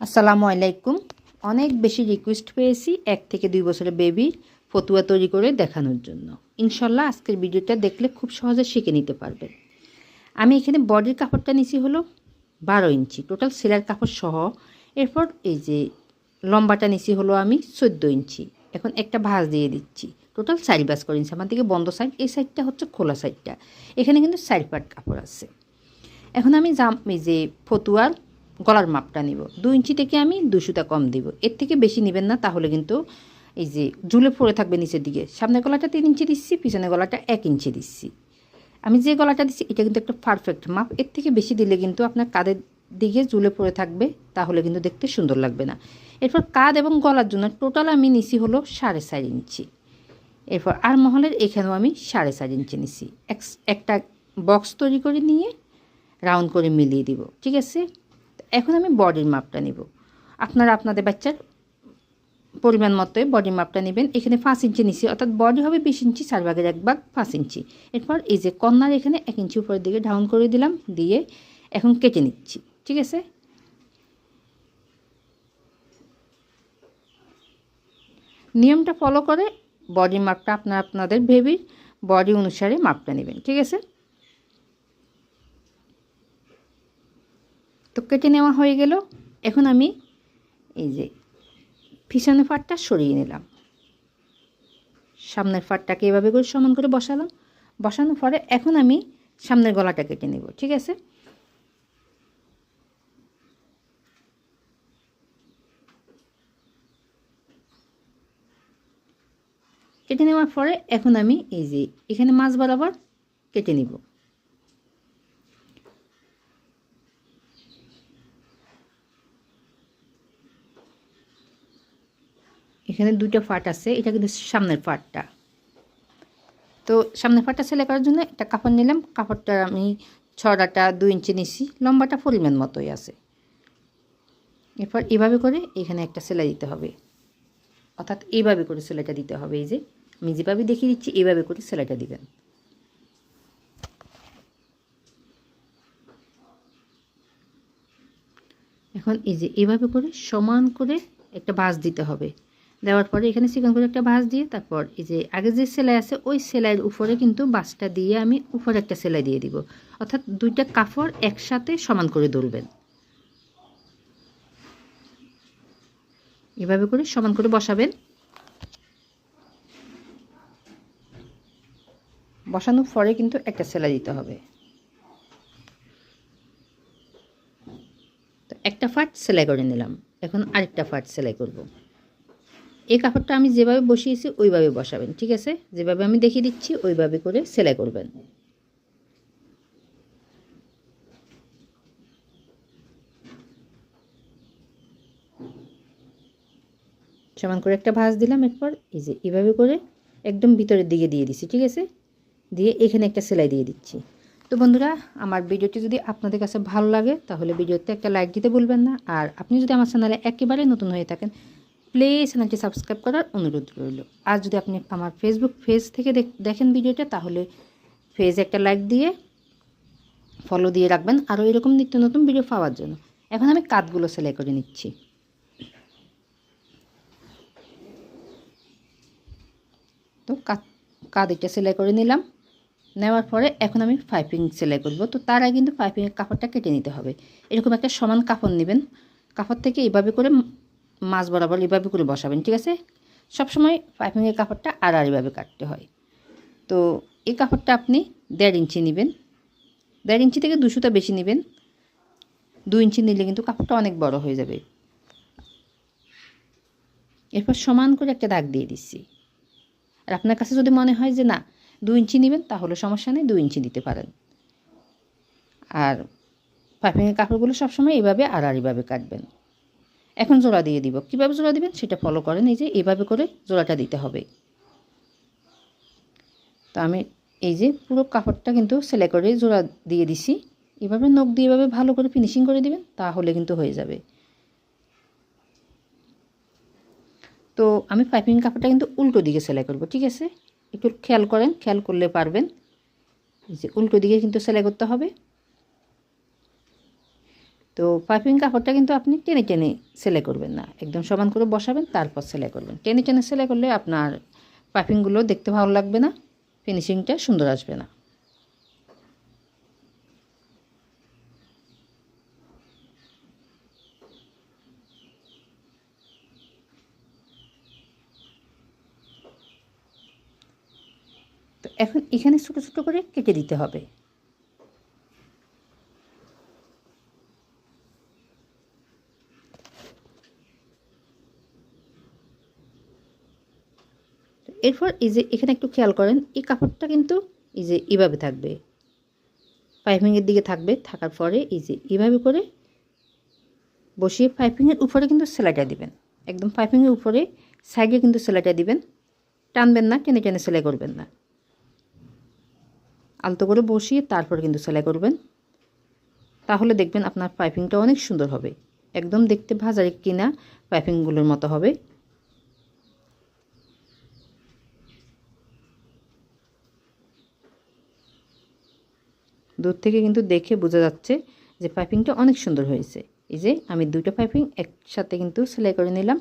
আসসালামু আলাইকুম। অনেক বেশি রিকোয়েস্ট পেয়েছি এক থেকে দুই বছরের বেবির ফতুয়া তৈরি করে দেখানোর জন্য। ইনশাল্লাহ আজকের ভিডিওটা দেখলে খুব সহজে শিখে নিতে পারবেন। আমি এখানে বডির কাপড়টা নিছি হলো বারো ইঞ্চি টোটাল সেলার কাপড় সহ। এরপর এই যে লম্বাটা নিছি হলো আমি চোদ্দ ইঞ্চি। এখন একটা ভাঁজ দিয়ে দিচ্ছি। টোটাল চারি বাস করে নিচ্ছি আমার দিকে বন্ধ সাইড এই সাইডটা হচ্ছে খোলা সাইডটা এখানে কিন্তু চারি পাট কাপড় আছে। এখন আমি জাম এই যে ফতুয়ার গলার মাপটা নিব। দু ইঞ্চি থেকে আমি দুশোটা কম দিব। এর থেকে বেশি নেবেন না, তাহলে কিন্তু এই যে ঝুলে পড়ে থাকবে নিচের দিকে। সামনের গলাটা তিন ইঞ্চি দিচ্ছি পিছনের গলাটা এক ইঞ্চি দিচ্ছি। আমি যে গলাটা দিচ্ছি, এটা কিন্তু একটা পারফেক্ট মাপ। এর থেকে বেশি দিলে কিন্তু আপনার কাঁধের দিকে ঝুলে পড়ে থাকবে, তাহলে কিন্তু দেখতে সুন্দর লাগবে না। এরপর কাঁধ এবং গলার জন্য টোটাল আমি নিছি হলো সাড়ে চার ইঞ্চি। এরপর আর মহলের এখানেও আমি সাড়ে চার ইঞ্চি নিছি। একটা বক্স তৈরি করে নিয়ে রাউন্ড করে মিলিয়ে দিব। ঠিক আছে? এখন আমি বডির মাপটা নিব। আপনারা আপনাদের বাচ্চার পরিমাণ মতোই বডির মাপটা নেবেন। এখানে পাঁচ ইঞ্চি নিচ্ছি অর্থাৎ বডি হবে বিশ ইঞ্চি, চার ভাগের এক ভাগ পাঁচ ইঞ্চি। এরপর এই যে কন্যার এখানে এক ইঞ্চি উপরের দিকে ডাউন করে দিলাম, দিয়ে এখন কেটে নিচ্ছি, ঠিক আছে? নিয়মটা ফলো করে বডির মাপটা আপনার আপনাদের বেবির বডি অনুসারে মাপটা নেবেন, ঠিক আছে? তো কেটে নেওয়া হয়ে গেল। এখন আমি এই যে পিছনের ফাটটা সরিয়ে নিলাম। সামনের ফাটটাকে এভাবে করে সমান করে বসালাম। বসানোর পরে এখন আমি সামনের গলাটা কেটে নেব, ঠিক আছে? কেটে নেওয়ার পরে এখন আমি এই যে এখানে মাছ বরাবর কেটে নিব। এখানে দুইটা ফাট আছে, এটা কিন্তু সামনের ফাটটা। তো সামনের ফাটটা সেলাই করার জন্য একটা কাপড় নিলাম, কাপড়টা আমি ছড়াটা দুই ইঞ্চি নিছি, লম্বাটা পরিমাণ মতোই আছে। এরপর এভাবে করে এখানে একটা সেলাই দিতে হবে। অর্থাৎ এইভাবে করে সেলাইটা দিতে হবে, এই যে আমি যেভাবে দেখিয়ে দিচ্ছি, এইভাবে করে সেলাইটা দিবেন। এখন এই যে এভাবে করে সমান করে একটা বাস দিতে হবে। দেওয়ার পরে এখানে চিকন করে একটা বাস দিয়ে তারপর এই যে আগে যে সেলাই আছে, ওই সেলাইয়ের উপরে কিন্তু বাঁশটা দিয়ে আমি উপরে একটা সেলাই দিয়ে দিব। অর্থাৎ দুইটা কাপড় একসাথে সমান করে ধরবেন এভাবে করে সমান করে বসাবেন। বসানোর পরে কিন্তু একটা সেলাই দিতে হবে। তো একটা ফাট সেলাই করে নিলাম। এখন আরেকটা ফাট সেলাই করব। এই কাপড়টা আমি যেভাবে বসিয়েছি, ওইভাবে বসাবেন, ঠিক আছে? যেভাবে আমি দেখিয়ে দিচ্ছি, ওইভাবে করে সেলাই করবেন। সমান করে একটা ভাঁজ দিলাম এরপর এই যে এভাবে করে একদম ভিতরের দিকে দিয়ে দিচ্ছি ঠিক আছে? দিয়ে এখানে একটা সেলাই দিয়ে দিচ্ছি। তো বন্ধুরা, আমার ভিডিওটি যদি আপনাদের কাছে ভালো লাগে, তাহলে ভিডিওতে একটা লাইক দিতে ভুলবেন না। আর আপনি যদি আমার চ্যানেলে একেবারে নতুন হয়ে থাকেন প্লিজ চ্যানেলটি সাবস্ক্রাইব করার অনুরোধ রইল। আর যদি আপনি আমার ফেসবুক পেজ থেকে দেখেন ভিডিওটা, তাহলে পেজে একটা লাইক দিয়ে ফলো দিয়ে রাখবেন। আরও এরকম নিত্য নতুন ভিডিও পাওয়ার জন্য। এখন আমি কাতগুলো সেলাই করে নিচ্ছি। তো কাত কাঁধ একটা সেলাই করে নিলাম। নেওয়ার পরে এখন আমি পাইপিং সেলাই করব। তো তার আগে কিন্তু পাইপিংয়ের কাপড়টা কেটে নিতে হবে। এরকম একটা সমান কাপড় নেবেন। কাপড় থেকে এইভাবে করে মাছ বরাবর এভাবে করে বসাবেন, ঠিক আছে? সবসময় পাইপিংয়ের কাপড়টা আর এইভাবে কাটতে হয়। তো এই কাপড়টা আপনি দেড় ইঞ্চি নেবেন। দেড় ইঞ্চি থেকে দুশোটা বেশি নেবেন। দু ইঞ্চি নিলে কিন্তু কাপড়টা অনেক বড় হয়ে যাবে। এরপর সমান করে একটা দাগ দিয়ে দিচ্ছি। আর আপনার কাছে যদি মনে হয় যে না দু ইঞ্চি নেবেন, তাহলে সমস্যা নেই দু ইঞ্চি দিতে পারেন। আর পাইপিংয়ের কাপড়গুলো সবসময় এইভাবে আর এইভাবে কাটবেন। এখন জোড়া দিয়ে দিব। কীভাবে জোড়া দিবেন? সেটা ফলো করেন। এই যে এভাবে করে জোড়াটা দিতে হবে। তো আমি এই যে পুরো কাপড়টা কিন্তু সেলাই করে জোড়া দিয়ে দিছি। এভাবে নখ দিয়ে এভাবে ভালো করে ফিনিশিং করে দিবেন, তাহলে কিন্তু হয়ে যাবে। তো আমি পাইপিং কাপড়টা কিন্তু উল্টো দিকে সেলাই করব, ঠিক আছে? একটু খেয়াল করেন, খেয়াল করলে পারবেন। এই যে উল্টো দিকে কিন্তু সেলাই করতে হবে। তো পাইপিং কাপড়টা কিন্তু আপনি টেনে টেনে সেলাই করবেন না। একদম সমান করে বসাবেন, তারপর সেলাই করবেন। টেনে টেনে সেলাই করলে আপনার পাইপিংগুলো দেখতে ভালো লাগবে না, ফিনিশিংটা সুন্দর আসবে না। তো এখন এখানে ছোটো ছোটো করে কেটে দিতে হবে। এরপর এই যে এখানে একটু খেয়াল করেন, এই কাপড়টা কিন্তু এই যে এভাবে থাকবে। পাইপিংয়ের দিকে থাকবে, থাকার পরে এই যে এভাবে করে বসিয়ে পাইপিংয়ের উপরে কিন্তু সেলাইটা দিবেন। একদম পাইপিংয়ের উপরে সাইডে কিন্তু সেলাইটা দিবেন। টানবেন না, টেনে টেনে সেলাই করবেন না। আলতো করে বসিয়ে তারপরে কিন্তু সেলাই করবেন। তাহলে দেখবেন আপনার পাইপিংটা অনেক সুন্দর হবে। একদম দেখতে ভাজারে কিনা পাইপিংগুলোর মতো হবে। দূর থেকে কিন্তু দেখে বোঝা যাচ্ছে যে পাইপিংটা অনেক সুন্দর হয়েছে। এই যে আমি দুটো পাইপিং একসাথে কিন্তু সেলাই করে নিলাম,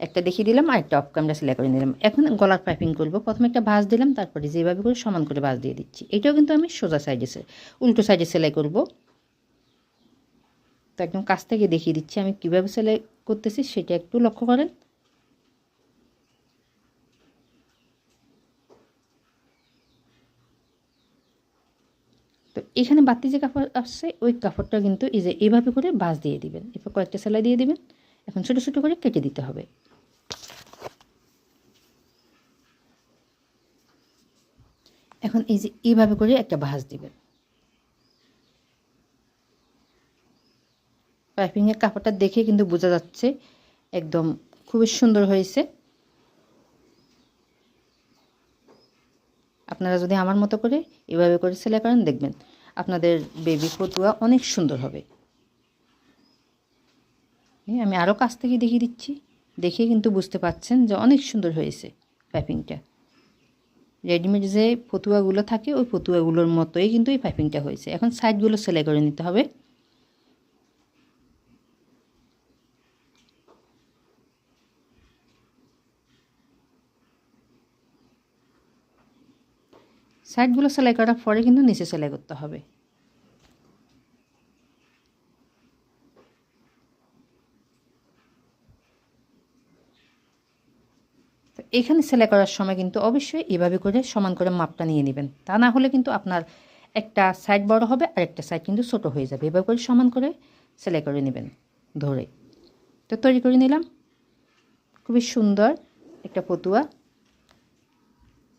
একটা দেখিয়ে দিলাম আর একটা অফ ক্যামেরা সেলাই করে নিলাম। এখন গলার পাইপিং করব। প্রথমে একটা ভাঁজ দিলাম, তারপরে যেভাবে করে সমান করে ভাঁজ দিয়ে দিচ্ছি। এটাও কিন্তু আমি সোজা সাইডে উল্টো সাইডে সেলাই করব। তো একদম কাছ থেকে দেখিয়ে দিচ্ছি আমি কীভাবে সেলাই করতেছি, সেটা একটু লক্ষ্য করেন। এখানে বাতি যে কাপড় আসছে, ওই কাপড়টা কিন্তু এই যে এইভাবে করে বাস দিয়ে দিবেন। এরপর কয়েকটা সেলাই দিয়ে দিবেন। এখন ছোটো ছোটো করে কেটে দিতে হবে। এখন এই যে এইভাবে করে একটা ভাঁজ দিবেন। পাইপিংয়ের কাপড়টা দেখে কিন্তু বোঝা যাচ্ছে একদম খুবই সুন্দর হয়েছে। আপনারা যদি আমার মতো করে এভাবে করে সেলাই করেন, দেখবেন আপনাদের বেবি ফতুয়া অনেক সুন্দর হবে। আমি আরও কাছ থেকে দেখিয়ে দিচ্ছি। দেখে কিন্তু বুঝতে পাচ্ছেন যে অনেক সুন্দর হয়েছে প্যাপিংটা রেডিমেড যে ফতুয়াগুলো থাকে, ওই ফতুয়াগুলোর মতোই কিন্তু এই পাইপিংটা হয়েছে। এখন সাইডগুলো সেলাই করে নিতে হবে। সাইডগুলো সেলাই করার পরে কিন্তু নিচে সেলাই করতে হবে। তো এখানে সেলাই করার সময় কিন্তু অবশ্যই এভাবে করে সমান করে মাপটা নিয়ে নেবেন। তা না হলে কিন্তু আপনার একটা সাইড বড় হবে আর একটা সাইড কিন্তু ছোট হয়ে যাবে। এভাবে করে সমান করে সেলাই করে নেবেন ধরে। তো তৈরি করে নিলাম। খুবই সুন্দর একটা পতুয়া